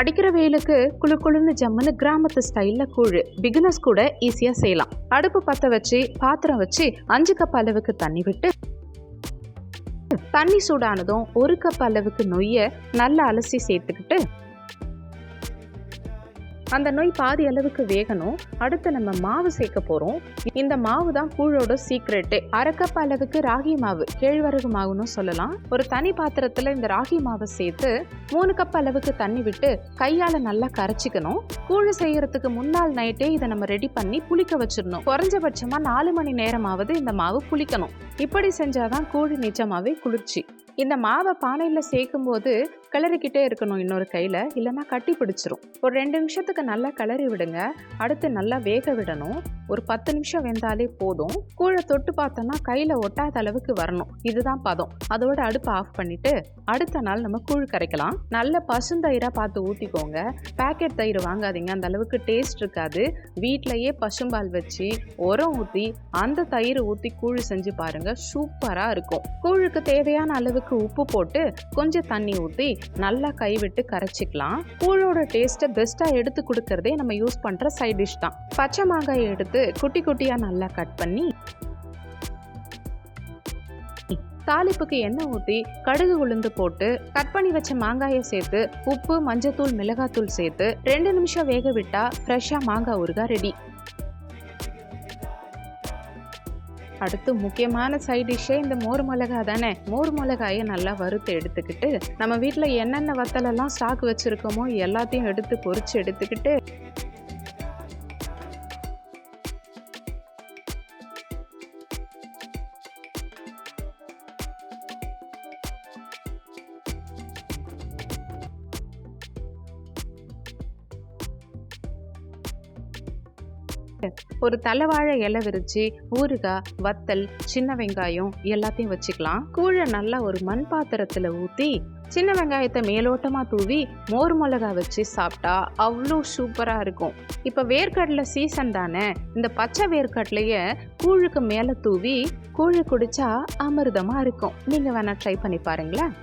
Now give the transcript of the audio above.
அடிக்கிற வெயிலுக்கு குளு குளுன்னு ஜம்முன்னு கிராமத்து ஸ்டைலில் கூழு. பிகினர்ஸ் கூட ஈஸியாக செய்யலாம். அடுப்பு பற்ற வச்சு பாத்திரம் வச்சு அஞ்சு கப் அளவுக்கு தண்ணி விட்டு தண்ணி சூடானதும் ஒரு கப் அளவுக்கு நொய்யை நல்லா அலசி சேர்த்துக்கிட்டு அந்த நொய் பாதி அளவுக்கு வேகணும். அடுத்து நம்ம மாவு சேர்க்க போகிறோம் இந்த மாவு தான் கூழோட சீக்ரெட்டு அரை அளவுக்கு ராகி மாவு கேழ்வரகு மாவுன்னு சொல்லலாம். ஒரு தனி பாத்திரத்தில் இந்த ராகி மாவை சேர்த்து மூணு கப் அளவுக்கு தண்ணி விட்டு கையால் நல்லா கரைச்சிக்கணும். கூழ் செய்யறதுக்கு முன்னாள் நைட்டே இதை நம்ம ரெடி பண்ணி புளிக்க வச்சிடணும். குறைஞ்சபட்சமாக நாலு மணி நேரமாவது இந்த மாவு புளிக்கணும். இப்படி செஞ்சாதான் கூழ் நிஜமாவே குளிர்ச்சி. இந்த மாவை பானையில் சேர்க்கும் போது கிளறிக்கிட்டே இருக்கணும் இன்னொரு கையில். இல்லைன்னா கட்டி பிடிச்சிரும். ஒரு ரெண்டு நிமிஷத்துக்கு நல்லா கிளறி விடுங்க. அடுத்து நல்லா வேக விடணும். ஒரு பத்து நிமிஷம் வெந்தாலே போதும். கூழை தொட்டு பார்த்தோன்னா கையில் ஒட்டாத அளவுக்கு வரணும். இதுதான் பதம். அதோட அடுப்பை ஆஃப் பண்ணிட்டு அடுத்த நாள் நம்ம கூழ் கரைக்கலாம். நல்ல பசுந்தயிராக பார்த்து ஊற்றிக்கோங்க பேக்கெட் தயிர் வாங்காதீங்க. அந்த அளவுக்கு டேஸ்ட் இருக்காது. வீட்டிலையே பசும்பால் வச்சு உரம் ஊற்றி அந்த தயிர் ஊற்றி கூழ் செஞ்சு பாருங்க. சூப்பராக இருக்கும். கூழுக்கு தேவையான அளவுக்கு உப்பு போட்டு கொஞ்சம் தண்ணி ஊற்றி நல்லா கைவிட்டு கரைச்சிக்கலாம். கூழோட டேஸ்ட்டை பெஸ்ட்டாக எடுத்து கொடுக்கறதே நம்ம யூஸ் பண்ணுற சைட் டிஷ் தான். பச்சை மாங்காயை எடுத்து குட்டி குட்டியாக நல்லா கட் பண்ணி தாளிப்புக்கு எண்ணெய் ஊற்றி கடுகு உளுந்து போட்டு கட் பண்ணி வச்ச மாங்காயை சேர்த்து உப்பு மஞ்சத்தூள் மிளகாத்தூள் சேர்த்து ரெண்டு நிமிஷம் வேக விட்டா ஃப்ரெஷ்ஷாக மாங்காய் ஊறுகாய் ரெடி அடுத்து முக்கியமான சைட் டிஷ்ஷே இந்த மோர் மிளகா தானே? மோர் மிளகாயை நல்லா வறுத்து எடுத்துக்கிட்டு நம்ம வீட்டில் என்னென்ன வத்தலெல்லாம் ஸ்டாக் வச்சுருக்கோமோ எல்லாத்தையும் எடுத்து பொறிச்சு எடுத்துக்கிட்டு ஒரு தலைவாழை இலை விரிச்சு ஊறுகாய் வத்தல் சின்ன வெங்காயம் எல்லாத்தையும் வச்சுக்கலாம். கூழை நல்லா ஒரு மண் பாத்திரத்தில் ஊற்றி சின்ன வெங்காயத்தை மேலோட்டமாக தூவி மோர் மிளகா வச்சு சாப்பிட்டா அவ்வளோ சூப்பராக இருக்கும். இப்போ வேர்க்கடலை சீசன் தானே இந்த பச்சை வேர்க்கடலையை கூழுக்கு மேலே தூவி கூழு குடிச்சா அமிர்தமாக இருக்கும். நீங்கள் வேணால் ட்ரை பண்ணி பாருங்களேன்.